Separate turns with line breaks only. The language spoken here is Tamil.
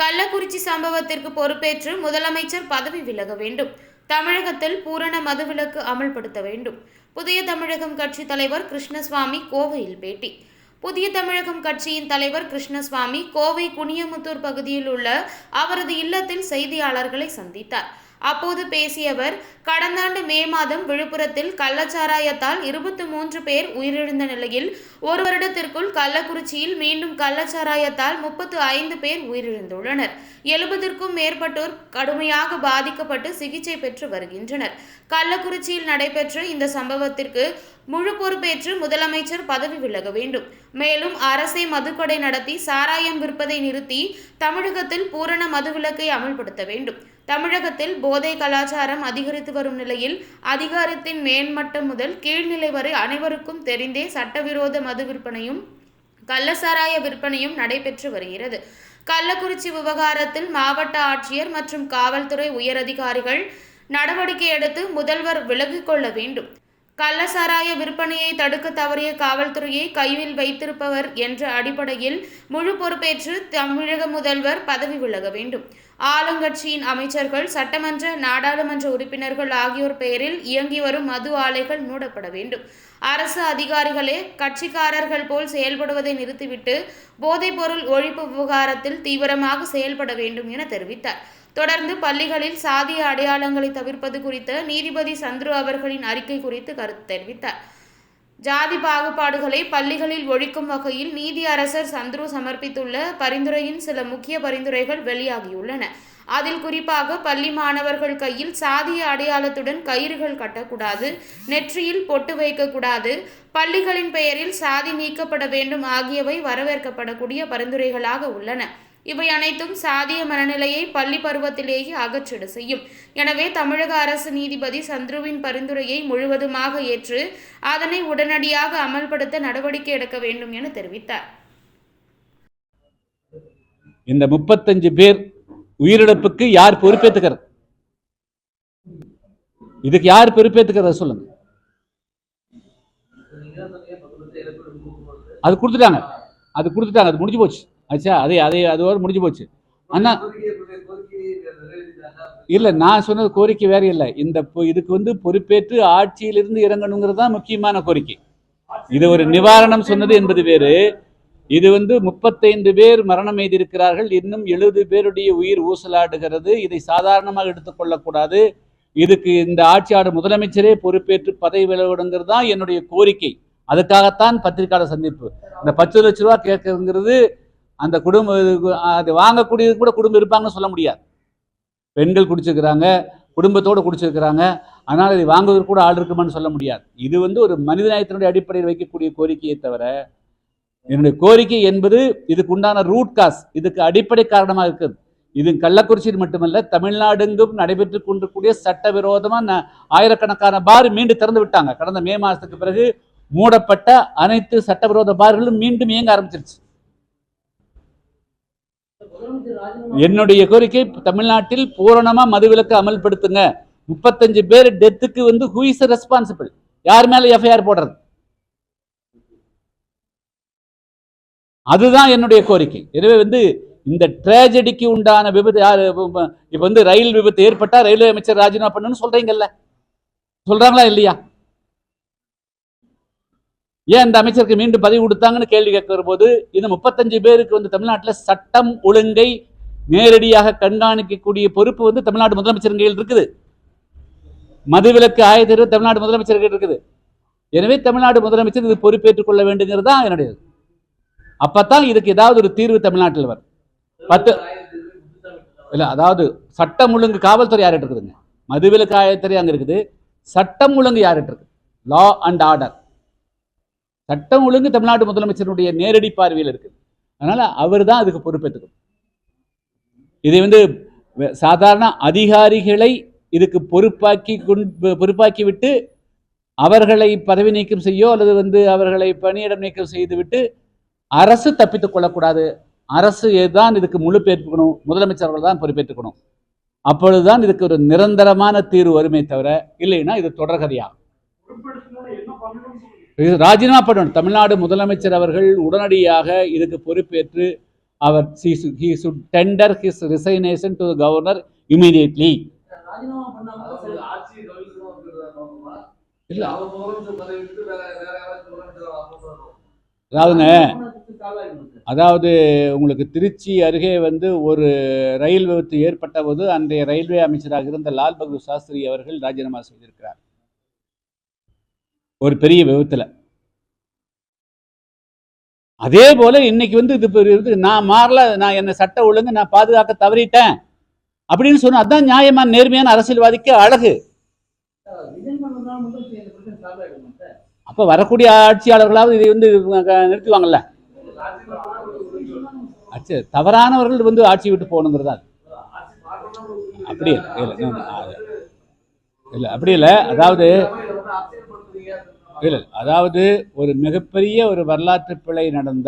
கள்ளக்குறிச்சி சம்பவத்திற்கு பொறுப்பேற்று முதலமைச்சர் பதவி விலக வேண்டும். தமிழகத்தில் பூரண மதுவிலக்கு அமல்படுத்த வேண்டும். புதிய தமிழகம் கட்சி தலைவர் கிருஷ்ணசுவாமி கோவையில் பேட்டி. புதிய தமிழகம் கட்சியின் தலைவர் கிருஷ்ணசுவாமி கோவை குனியமுத்தூர் பகுதியில் உள்ள அவரது இல்லத்தில் செய்தியாளர்களை சந்தித்தார். அப்போது பேசிய அவர் கடந்த ஆண்டு மே மாதம் விழுப்புரத்தில் கள்ளச்சாராயத்தால் இருபத்தி மூன்று பேர் உயிரிழந்த நிலையில் ஒரு வருடத்திற்குள் கள்ளக்குறிச்சியில் மீண்டும் கள்ளச்சாராயத்தால் முப்பத்து ஐந்து பேர் உயிரிழந்துள்ளனர். எழுபதற்கும் மேற்பட்டோர் கடுமையாக பாதிக்கப்பட்டு சிகிச்சை பெற்று வருகின்றனர். கள்ளக்குறிச்சியில் நடைபெற்ற இந்த சம்பவத்திற்கு முழு பொறுப்பேற்று முதலமைச்சர் பதவி விலக வேண்டும். மேலும் அரசே மதுக்கொடை நடத்தி சாராயம் விற்பதை நிறுத்தி தமிழகத்தில் பூரண மதுவிலக்கை அமல்படுத்த வேண்டும். தமிழகத்தில் போதை கலாச்சாரம் அதிகரித்து வரும் நிலையில் அதிகாரத்தின் மேன்மட்டம் முதல் கீழ்நிலை வரை அனைவருக்கும் தெரிந்தே சட்டவிரோத மது விற்பனையும் கள்ளசாராய விற்பனையும் நடைபெற்று வருகிறது. கள்ளக்குறிச்சி விவகாரத்தில் மாவட்ட ஆட்சியர் மற்றும் காவல்துறை உயரதிகாரிகள் நடவடிக்கை எடுத்து முதல்வர் விலகிக் கொள்ள வேண்டும். கள்ளசாராய விற்பனையை தடுக்க தவறிய காவல்துறையை கைவில் வைத்திருப்பவர் என்ற அடிப்படையில் முழு பொறுப்பேற்று தமிழக முதல்வர் பதவி விலக வேண்டும். ஆளுங்கட்சியின் அமைச்சர்கள் சட்டமன்ற நாடாளுமன்ற உறுப்பினர்கள் ஆகியோர் பெயரில் இயங்கி வரும் மது ஆலைகள் மூடப்பட வேண்டும். அரசு அதிகாரிகளே கட்சிக்காரர்கள் போல் செயல்படுவதை நிறுத்திவிட்டு போதைப்பொருள் ஒழிப்பு விவகாரத்தில் தீவிரமாக செயல்பட வேண்டும் என தெரிவித்தார். தொடர்ந்து பள்ளிகளில் சாதிய அடையாளங்களை தவிர்ப்பது குறித்த நீதிபதி சந்துரு அவர்களின் அறிக்கை குறித்து கருத்து தெரிவித்தார். ஜாதி பாகுபாடுகளை பள்ளிகளில் ஒழிக்கும் வகையில் நீதி அரசர் சந்துரு சமர்ப்பித்துள்ள பரிந்துரையின் சில முக்கிய பரிந்துரைகள் வெளியாகியுள்ளன. அதில் குறிப்பாக பள்ளி மாணவர்கள் கையில் சாதிய அடையாளத்துடன் கயிறுகள் கட்டக்கூடாது நெற்றியில் பொட்டு வைக்கக்கூடாது பள்ளிகளின் பெயரில் சாதி நீக்கப்பட வேண்டும் ஆகியவை வரவேற்கப்படக்கூடிய பரிந்துரைகளாக உள்ளன. இவை அனைத்தும் சாதிய மனநிலையை பள்ளி பருவத்திலேயே அகற்றிட செய்யும். எனவே தமிழக அரசு நீதிபதி சந்துருவின் பரிந்துரையை முழுவதுமாக ஏற்று அதனை உடனடியாக அமல்படுத்த நடவடிக்கை எடுக்க வேண்டும் என தெரிவித்தார்.
இந்த முப்பத்தஞ்சு பேர் உயிரிழப்புக்கு யார் பொறுப்பேற்றுக்கிறது இதுக்கு யார் பொறுப்பேற்றுக்கிறத சொல்லுங்க. அது கொடுத்துட்டாங்க. அது கொடுத்துட்டாங்க. அது முடிஞ்சு போச்சு. ஆச்சா அதே அதே அதோட முடிஞ்சு போச்சு. அண்ணா இல்லை நான் சொன்னது கோரிக்கை வேற இல்லை. இந்த பொ- இதுக்கு வந்து பொறுப்பேற்று ஆட்சியிலிருந்து இறங்கணுங்கிறது தான் முக்கியமான கோரிக்கை. இது ஒரு நிவாரணம் சொன்னது என்பது வேறு. இது வந்து முப்பத்தைந்து பேர் மரணம் எய்திருக்கிறார்கள். இன்னும் எழுபது பேருடைய உயிர் ஊசலாடுகிறது. இதை சாதாரணமாக எடுத்துக்கொள்ளக்கூடாது இதுக்கு இந்த ஆட்சியாளர் முதலமைச்சரே பொறுப்பேற்று பதவி விலகிடுங்கிறது தான் என்னுடைய கோரிக்கை. அதுக்காகத்தான் பத்திரிகையாளர் சந்திப்பு. இந்த பத்து லட்ச ரூபா கேட்குங்கிறது அந்த குடும்ப அது வாங்கக்கூடியது கூட குடும்பம் இருப்பாங்கன்னு சொல்ல முடியாது. பெண்கள் குடிச்சிருக்கிறாங்க குடும்பத்தோடு குடிச்சிருக்கிறாங்க அதனால் இதை வாங்குவதற்கு கூட ஆள் இருக்குமான்னு சொல்ல முடியாது. இது வந்து ஒரு மனிதநேயத்தினுடைய அடிப்படையில் வைக்கக்கூடிய கோரிக்கையை தவிர என்னுடைய கோரிக்கை என்பது இதுக்கு உண்டான ரூட் காஸ் இதுக்கு அடிப்படை காரணமாக இருக்குது. இது கள்ளக்குறிச்சியில் மட்டுமல்ல தமிழ்நாடுங்கும் நடைபெற்று கொண்டிருக்கூடிய சட்டவிரோதமாக ஆயிரக்கணக்கான பார் மீண்டும் திறந்து விட்டாங்க. கடந்த மே மாதத்துக்கு பிறகு மூடப்பட்ட அனைத்து சட்டவிரோத பார்களும் மீண்டும் இயங்க ஆரம்பிச்சிருச்சு. என்னுடைய கோரிக்கை தமிழ்நாட்டில் பூரணமா மதுவிலக்கு அமல்படுத்துங்க. முப்பத்தஞ்சு பேர் டெத்துக்கு வந்து ஹூ இஸ் ரெஸ்பான்சிபிள் யார் மேல எஃப்ஐஆர் போடுறது? அதுதான் என்னுடைய கோரிக்கை. எனவே வந்து இந்த ட்ராஜடிக்கு உண்டான விபத்து யார் இப்போ வந்து ரயில் விபத்து ஏற்பட்டால் ரயில்வே அமைச்சர் ராஜினாமா பண்ணுன்னு சொல்றீங்கல்ல? சொல்றாங்களா இல்லையா? ஏன் இந்த அமைச்சருக்கு மீண்டும் பதவி கொடுத்தாங்கன்னு கேள்வி கேட்கிற போது இந்த முப்பத்தஞ்சு பேருக்கு வந்து தமிழ்நாட்டில் சட்டம் ஒழுங்கை நேரடியாக கண்காணிக்கக்கூடிய பொறுப்பு வந்து தமிழ்நாடு முதலமைச்சர் கையில் இருக்குது. மதுவிலக்கு ஆயத்தீர்வு தமிழ்நாடு முதலமைச்சர் கையில் இருக்குது. எனவே தமிழ்நாடு முதலமைச்சர் இது பொறுப்பேற்றுக் கொள்ள வேண்டுங்கிறது தான் என்னுடைய அப்பத்தான் இதுக்கு ஏதாவது ஒரு தீர்வு தமிழ்நாட்டில் வரும். பத்து இல்லை அதாவது சட்டம் ஒழுங்கு காவல்துறை யார்கிட்ட இருக்குதுங்க? மதுவிலக்கு ஆயத்துறை அங்கே இருக்குது. சட்டம் ஒழுங்கு யார்கிட்ட இருக்குது லா அண்ட் ஆர்டர் சட்டம் ஒழுங்கு தமிழ்நாடு முதலமைச்சருடைய நேரடி பார்வையில் இருக்குது. அதனால அவர் தான் அதுக்கு பொறுப்பேற்றுக்கணும். இதை வந்து சாதாரண அதிகாரிகளை இதுக்கு பொறுப்பாக்கி கொண்டு பொறுப்பாக்கி விட்டு அவர்களை பதவி நீக்கம் செய்யோ அல்லது வந்து அவர்களை பணியிடம் நீக்கம் செய்துவிட்டு அரசு தப்பித்துக் கொள்ளக்கூடாது. அரசு தான் இதுக்கு முழு பேற்றுக்கணும் முதலமைச்சர் அவர்கள் தான் பொறுப்பேற்றுக்கணும். அப்பொழுதுதான் இதுக்கு ஒரு நிரந்தரமான தீர்வு வருமே தவிர இல்லைன்னா இது தொடர்கதையாகும். இது ராஜினாமா பண்ணணும் தமிழ்நாடு முதலமைச்சர் அவர்கள் உடனடியாக இதுக்கு பொறுப்பேற்று அவர் he should tender his resignation to the governor immediately
ராஜினாமா பண்ணாம
அதாவது
சரி.
ஆட்சியை கவிழ்க்கணும் அப்படின்றத நோக்கமா?
இல்ல அதாவதுங்க. அதாவது உங்களுக்கு திருச்சி அருகே வந்து ஒரு ரயில் விபத்து ஏற்பட்ட போது அன்றைய ரயில்வே அமைச்சராக இருந்த லால் பகதூர் சாஸ்திரி அவர்கள் ராஜினாமா செய்திருக்கிறார் ஒரு பெரிய விபத்துல. அதே போல இன்னைக்கு வந்து இது நான் மாறல நான் என்ன சட்ட ஒழுங்கு நான் பாதுகாக்க தவறிட்டேன். அப்படின்னு சொன்னா அதான் நியாயமான நேர்மையான அரசியல்வாதிக்கு அழகு. அப்ப வரக்கூடிய ஆட்சியாளர்களாவது இதை வந்து நிறுத்துவாங்கல்ல? தவறானவர்கள் வந்து ஆட்சி விட்டு போகணுங்கிறதா அப்படி இல்ல, இல்லை அப்படி இல்லை அதாவது
இதை வந்து அரசியல்படுத்துறீங்க அப்படின்ற மாதிரி
இல்லை அதாவது ஒரு மிகப்பெரிய ஒரு வரலாற்று பிழை நடந்த